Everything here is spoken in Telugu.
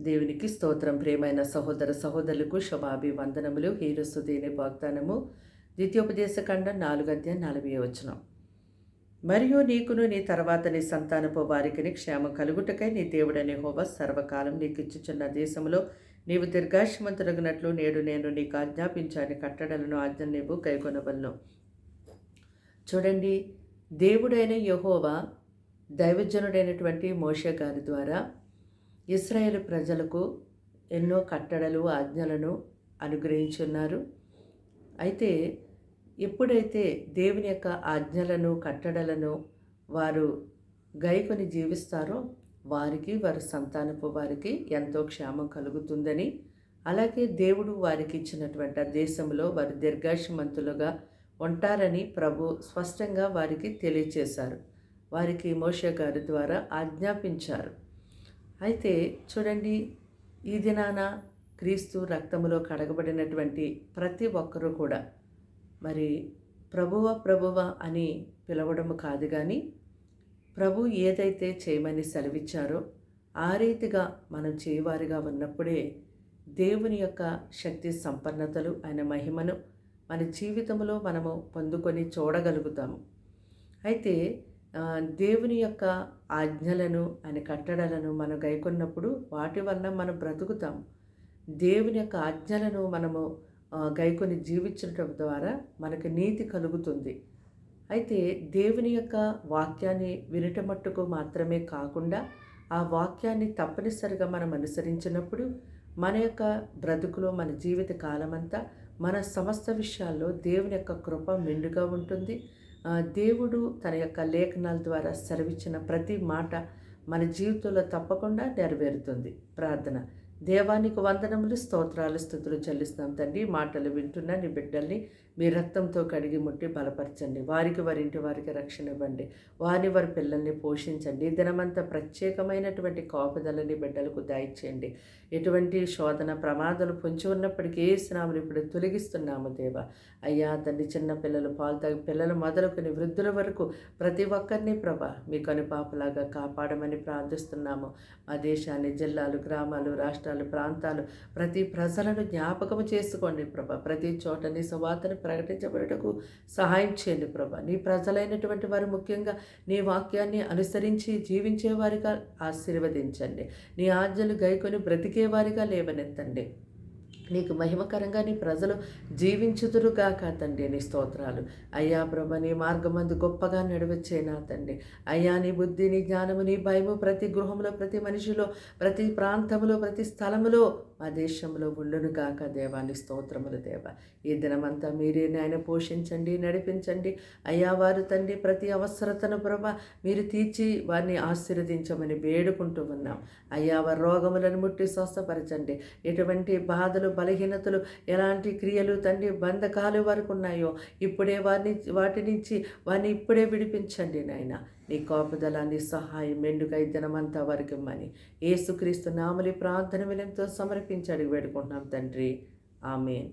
దేవునికి స్తోత్రం. ప్రేమైన సహోదర సహోదరులకు శుభాభివందనములు. హీరస్సు దేని వాగ్దానము? ద్వితీయోపదేశ ఖండం నాలుగు అధ్యాయం నలభై వచనం. మరియు నీకును నీ తర్వాత నీ సంతానపు వారికి క్షేమం కలుగుటకై నీ దేవుడని హోవ సర్వకాలం నీకు ఇచ్చుచున్న దేశంలో నీవు దీర్ఘాశమంతులగినట్లు నేడు నేను నీకు ఆజ్ఞాపించాని. కట్టడలను ఆజ్ఞ నీవు కైగొనవలను చూడండి దేవుడైన యహోవా దైవజనుడైనటువంటి మోషే గారి ద్వారా ఇస్రాయేల్ ప్రజలకు ఎన్నో కట్టడలు ఆజ్ఞలను అనుగ్రహించున్నారు. అయితే ఎప్పుడైతే దేవుని యొక్క ఆజ్ఞలను కట్టడలను వారు గైకొని జీవిస్తారో వారికి వారి సంతానపు వారికి ఎంతో క్షేమం కలుగుతుందని అలాగే దేవుడు వారికి ఇచ్చినటువంటి దేశంలో వారు దీర్ఘాశమంతులుగా ఉంటారని ప్రభు స్పష్టంగా వారికి తెలియచేశారు. వారికి మోష గారి ద్వారా ఆజ్ఞాపించారు. అయితే చూడండి ఈ దినాన క్రీస్తు రక్తములో కడగబడినటువంటి ప్రతి ఒక్కరూ కూడా మరి ప్రభువ ప్రభువ అని పిలవడము కాదు కానీ ప్రభు ఏదైతే చేయమని సెలవిచ్చారో ఆ రీతిగా మనం చేయవారిగా ఉన్నప్పుడే దేవుని యొక్క శక్తి సంపన్నతలు ఆయన మహిమను మన జీవితంలో మనము పొందుకొని చూడగలుగుతాము. అయితే దేవుని యొక్క ఆజ్ఞలను ఆయన కట్టడలను మనం గైకొన్నప్పుడు వాటి వల్ల మనం బ్రతుకుతాం. దేవుని యొక్క ఆజ్ఞలను మనము గైకొని జీవించడం ద్వారా మనకు నీతి కలుగుతుంది. అయితే దేవుని యొక్క వాక్యాన్ని వినటమట్టుకు మాత్రమే కాకుండా ఆ వాక్యాన్ని తప్పనిసరిగా మనం అనుసరించినప్పుడు మన యొక్క బ్రతుకులో మన జీవిత కాలమంతా మన సమస్త విషయాల్లో దేవుని యొక్క కృప మెండుగా ఉంటుంది. దేవుడు తన యొక్క లేఖనాల ద్వారా సెలవిచ్చిన ప్రతి మాట మన జీవితంలో తప్పకుండా నెరవేరుతుంది. ప్రార్థన. దేవానికి వందనములు స్తోత్రాలు స్థుతులు చెల్లిస్తాం తండ్రి. మాటలు వింటున్న నీ బిడ్డల్ని మీ రక్తంతో కడిగి ముట్టి బలపరచండి. వారికి వారింటి వారికి రక్షణ ఇవ్వండి. వారిని వారి పిల్లల్ని పోషించండి. దినమంతా ప్రత్యేకమైనటువంటి కాపుదలని బిడ్డలకు దాయిచేయండి ఎటువంటి శోధన ప్రమాదాలు పొంచి ఉన్నప్పటికీ ఏ స్నాములు ఇప్పుడు తొలగిస్తున్నాము దేవ. అయ్యా తండ్రి చిన్న పిల్లలు పాలు తాగి పిల్లలు మొదలుకొని వృద్ధుల వరకు ప్రతి ఒక్కరిని ప్రభ మీ కనుపాపలాగా కాపాడమని ప్రార్థిస్తున్నాము. మా దేశాన్ని జిల్లాలు గ్రామాలు రాష్ట్రాలు ప్రాంతాలు ప్రతి ప్రజలను జ్ఞాపకము చేసుకోండి ప్రభ. ప్రతి చోట నీ సువార్తను ప్రకటించబడటకు సహాయం చేయండి ప్రభా. నీ ప్రజలైనటువంటి వారు ముఖ్యంగా నీ వాక్యాన్ని అనుసరించి జీవించేవారిగా ఆశీర్వదించండి. నీ ఆజ్ఞలు గైకొని బ్రతికేవారిగా లేవనెత్తండి. నీకు మహిమకరంగా నీ ప్రజలు జీవించుదురుగాక తండ్రి నీ స్తోత్రాలు. అయ్యా ప్రభ నీ మార్గమందు గొప్పగా నడివచ్చేనా తండ్రి. అయ్యా నీ బుద్ధి నీ జ్ఞానము నీ భయము ప్రతి గృహంలో ప్రతి మనిషిలో ప్రతి ప్రాంతంలో ప్రతి స్థలములో మా దేశంలో ఉండును గాక దేవాన్ని స్తోత్రములు దేవ. ఈ దినమంతా మీరే నాయన పోషించండి నడిపించండి. అయ్యా వారు తండ్రి ప్రతి అవసరతను ప్రభ మీరు తీర్చి వారిని ఆశీర్వదించమని వేడుకుంటూ ఉన్నాం. అయ్యా వారి రోగములను ముట్టి స్వస్థపరచండి. ఎటువంటి బాధలు బలహీనతలు ఎలాంటి క్రియలు తండ్రి బంధకాలు వరకు ఉన్నాయో ఇప్పుడే వారిని వాటి నుంచి వారిని ఇప్పుడే విడిపించండి నాయన. నీ కోపదల నీ సహాయం మెండుగా దినమంతా వరకు ఇమ్మని. ఏసుక్రీస్తు నామలి ప్రార్థన విలయంతో సమర్పించి అడిగి వేడుకుంటున్నాం తండ్రి. ఆమె